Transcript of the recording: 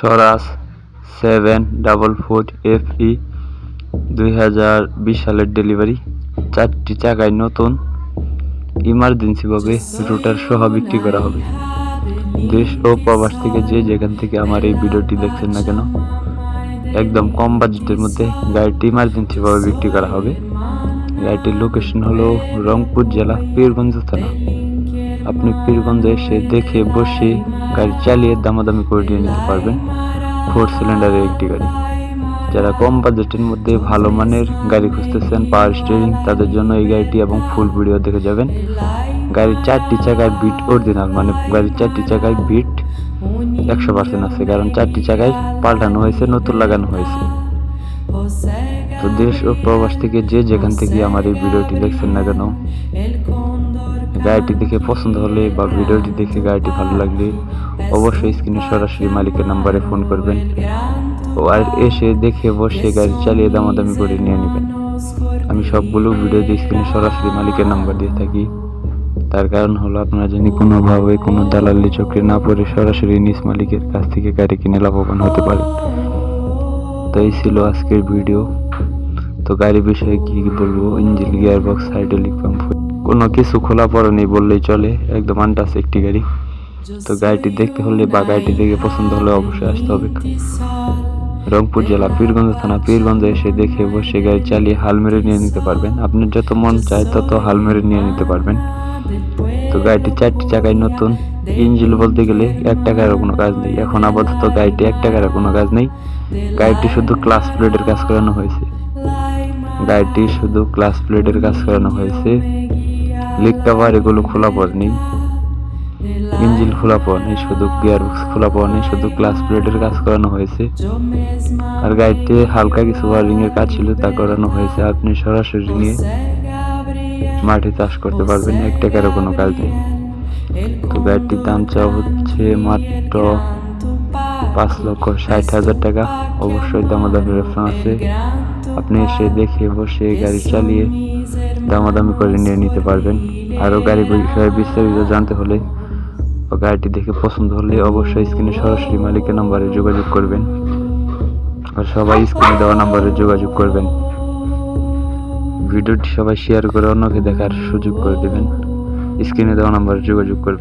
Swaraj seven double four F E দুই হাজার বিশ সালের ডেলিভারি চারটি চাকায় নতুন ইমার্জেন্সিভাবে রুটার সহ বিক্রি করা হবে। দেশ ও প্রবাস থেকে যে যেখান থেকে আমার এই ভিডিওটি দেখছেন না কেন, একদম কম বাজেটের মধ্যে গাড়িটি ইমার্জেন্সিভাবে বিক্রি করা হবে। গাড়িটির লোকেশন হলো রংপুর জেলা, পীরগঞ্জ থানা। আপনি পীরগঞ্জে এসে দেখে বসে গাড়ি চালিয়ে দামাদামি করে নিয়ে নিতে পারবেন। ফোর সিলিন্ডারের একটি গাড়ি। যারা কম বাজেটের মধ্যে ভালো মানের গাড়ি খুঁজতেছেন, পাওয়ার স্টিয়ারিং, তাদের জন্য এই গাড়িটি এবং ফুল ভিডিও দেখে যাবেন। গাড়ির চারটি চাকায় বিট অরিজিনাল মানে গাড়ির চারটি চাকায় বিট একশো পার্সেন্ট আছে, কারণ চারটি চাকায় পাল্টানো হয়েছে, নতুন লাগানো হয়েছে। তো দেশ ও প্রবাস থেকে যে যেখান থেকে আমার এই ভিডিওটি দেখছেন না কেন গাড়িটি দেখে পছন্দ হলে বা ভিডিওটি দেখে গাড়িটি ভালো লাগলে অবশ্যই স্ক্রিনে সরাসরি মালিকের নাম্বারে ফোন করবেন আর এসে দেখে বসে গাড়ি চালিয়ে দামাদামি করে নিয়ে নেবেন। আমি সবগুলো ভিডিও দিয়ে স্ক্রিনে সরাসরি মালিকের নাম্বার দিয়ে থাকি। তার কারণ হলো আপনারা যদি কোনোভাবে কোনো দালালি চক্রে না পড়ে সরাসরি নিজ মালিকের কাছ থেকে গাড়ি কিনে লাভবান হতে পারেন। তো এই ছিল আজকের ভিডিও। তো গাড়ি বিষয়ে কী বলব? Engine gear box hydraulic pump কোনো কিছু খোলা পড়ে নেই বললেই চলে, একদম আনটাস একটি গাড়ি। তো গাড়িটি দেখতে হলে বা গাড়িটি দেখে পছন্দ হলে অবশ্যই আসতে হবে। রংপুর জেলা পীরগঞ্জ থানা পীরগঞ্জে এসে দেখে বসে গাড়ি চালিয়ে হাল মেরে নিয়ে নিতে পারবেন। আপনার যত মন চায় তত হাল মেরে নিয়ে নিতে পারবেন। তো গাড়িটি চারটি চাকায় নতুন। ইঞ্জিন বলতে গেলে এক টাকারও কোনো কাজ নেই। এখন আপাতত গাড়িটি এক টাকার কোনো কাজ নেই। গাড়িটি শুধু ক্লাস প্লেটের কাজ করানো হয়েছে। গাড়িটি শুধু ক্লাস প্লেটের কাজ করানো হয়েছে। লিক কাভার এগুলো খোলা পড়েনি ইঞ্জিন খোলা পাওয়া নেই, শুধু গিয়ার বক্স খোলা পাওয়া নেই, শুধু ক্লাস প্লেটের কাজ করানো হয়েছে। আর গাড়িতে হালকা কিছু ওয়ারিং এর কাজ ছিল, তা করানো হয়েছে। আপনি সরাসরি নিয়ে মাঠে চাষ করতে পারবেন, এক টাকারও কোনো কাজ নেই। তো গাড়িটির দাম চাওয়া হচ্ছে মাত্র পাঁচ লক্ষ ষাট হাজার টাকা। অবশ্যই দামাদামি অপশন আছে। আপনি এসে দেখে বসে গাড়ি চালিয়ে দামাদামি করে নিয়ে নিতে পারবেন। আরও গাড়ি বিষয়ে বিস্তারিত জানতে হলে গাড়িটি দেখে পছন্দ হলে অবশ্যই স্ক্রিনে সরাসরি মালিকের নাম্বারে যোগাযোগ করবেন। আর সবাই স্ক্রিনে দেওয়া নাম্বারে যোগাযোগ করবেন। ভিডিওটি সবাই শেয়ার করে অন্যকে দেখার সুযোগ করে দেবেন। স্ক্রিনে দেওয়া নাম্বারে যোগাযোগ করবেন।